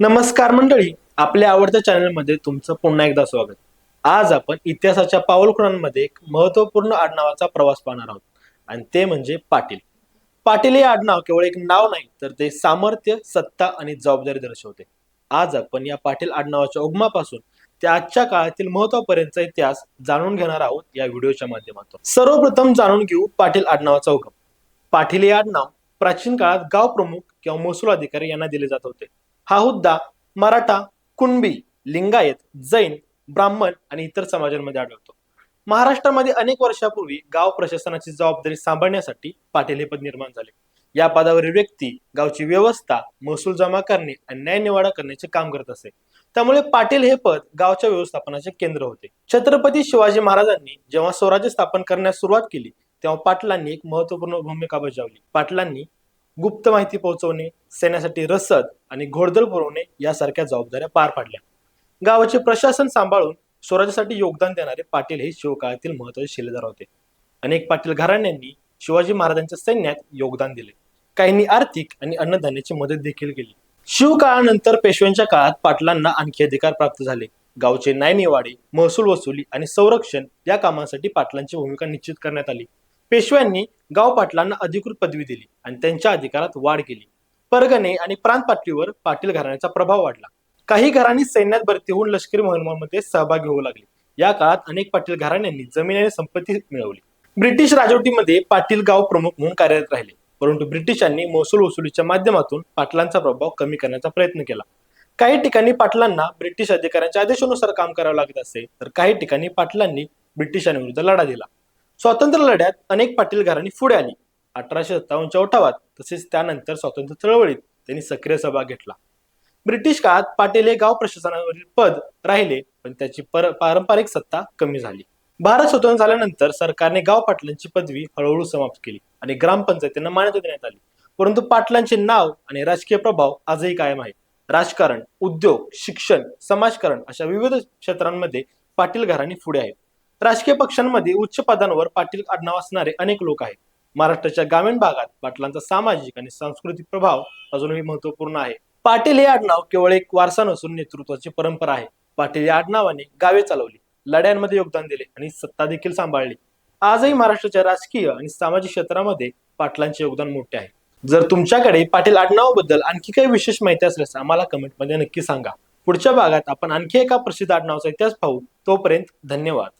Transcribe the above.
नमस्कार मंडळी आपल्या आवडत्या चॅनलमध्ये तुमचं पुन्हा एकदा स्वागत. आज आपण इतिहासाच्या पाऊलखुणांमध्ये एक महत्त्वपूर्ण आडनावाचा प्रवास पाहणार आहोत आणि ते म्हणजे पाटील. पाटील हे आडनाव केवळ एक नाव नाही तर ते सामर्थ्य सत्ता आणि जबाबदारी दर्शवते. आज आपण या पाटील आडनावाच्या उगमापासून ते आजच्या काळातील महत्वापर्यंतचा इतिहास जाणून घेणार आहोत या व्हिडिओच्या माध्यमातून. सर्वप्रथम जाणून घेऊ पाटील आडनावाचा उगम. पाटील हे आडनाव प्राचीन काळात गाव प्रमुख किंवा महसूल अधिकारी यांना दिले जात होते. हा हुद्दा मराठा कुणबी लिंगायत जैन ब्राह्मण आणि इतर समाजांमध्ये आढळतो. महाराष्ट्रामध्ये अनेक वर्षापूर्वी गाव प्रशासनाची जबाबदारी सांभाळण्यासाठी पाटील हे पद निर्माण झाले. या पदावरील व्यक्ती गावची व्यवस्था महसूल जमा करणे आणि न्याय निवाडा करण्याचे काम करत असे. त्यामुळे पाटील हे पद गावच्या व्यवस्थापनाचे केंद्र होते. छत्रपती शिवाजी महाराजांनी जेव्हा स्वराज्य स्थापन करण्यास सुरुवात केली तेव्हा पाटलांनी एक महत्त्वपूर्ण भूमिका बजावली. पाटलांनी गुप्त माहिती पोहोचवणे सैन्यासाठी रसद आणि घोडदळ पुरवणे यासारख्या जबाबदाऱ्या पार पाडल्या. गावाचे प्रशासन सांभाळून स्वराज्यासाठी योगदान देणारे पाटील हे शिवकाळातील महत्त्वाचे शिलेदार होते. अनेक पाटील घराण्यांनी शिवाजी महाराजांच्या सैन्यात योगदान दिले. काहींनी आर्थिक आणि अन्नधान्याची मदत देखील केली. शिवकाळानंतर पेशव्यांच्या काळात पाटलांना आणखी अधिकार प्राप्त झाले. गावचे न्यायनिवाडे महसूल वसुली आणि संरक्षण या कामांसाठी पाटलांची भूमिका निश्चित करण्यात आली. पेशव्यांनी गाव पाटलांना अधिकृत पदवी दिली आणि त्यांच्या अधिकारात वाढ केली. परगणे आणि प्रांत पातळीवर पाटील घराण्याचा प्रभाव वाढला. काही घरांनी सैन्यात भरती होऊन लष्करी मोहिमांमध्ये सहभागी होऊ लागले. या काळात अनेक पाटील घराण्यांनी जमीन आणि संपत्ती मिळवली. ब्रिटिश राजवटीमध्ये पाटील गाव प्रमुख म्हणून कार्यरत राहिले. परंतु ब्रिटिशांनी महसूल वसुलीच्या माध्यमातून पाटलांचा प्रभाव कमी करण्याचा प्रयत्न केला. काही ठिकाणी पाटलांना ब्रिटिश अधिकाऱ्यांच्या आदेशानुसार काम करावं लागत असे तर काही ठिकाणी पाटलांनी ब्रिटिशांविरुद्ध लढा दिला. स्वातंत्र्य लढ्यात अनेक पाटील घरांनी पुढे आली. अठराशे सत्तावन्नच्या उठावात तसेच त्यानंतर स्वातंत्र्य चळवळीत त्यांनी सक्रिय सहभाग घेतला. ब्रिटिश काळात पाटील हे गाव प्रशासनावरील पद राहिले पण त्याची पर पारंपरिक सत्ता कमी झाली. भारत स्वतंत्र झाल्यानंतर सरकारने गाव पाटलांची पदवी हळूहळू समाप्त केली आणि ग्रामपंचायतींना मान्यता देण्यात आली. परंतु पाटलांचे नाव आणि राजकीय प्रभाव आजही कायम आहे. राजकारण उद्योग शिक्षण समाजकारण अशा विविध क्षेत्रांमध्ये पाटील घराणी पुढे आहेत. राजकीय पक्षांमध्ये उच्च पदांवर पाटील आडनाव असणारे अनेक लोक आहेत. महाराष्ट्राच्या ग्रामीण भागात पाटलांचा सामाजिक आणि सांस्कृतिक प्रभाव अजूनही महत्त्वपूर्ण आहे. पाटील हे आडनाव केवळ एक वारसा नसून नेतृत्वाची परंपरा आहे. पाटील या आडनावाने गावे चालवली लढ्यांमध्ये योगदान दिले आणि सत्ता देखील सांभाळली. आजही महाराष्ट्राच्या राजकीय आणि सामाजिक क्षेत्रामध्ये पाटलांचे योगदान मोठे आहे. जर तुमच्याकडे पाटील आडनावाबद्दल आणखी काही विशेष माहिती असल्यास आम्हाला कमेंटमध्ये नक्की सांगा. पुढच्या भागात आपण आणखी एका प्रसिद्ध आडनावाचा इतिहास पाहू. तोपर्यंत धन्यवाद.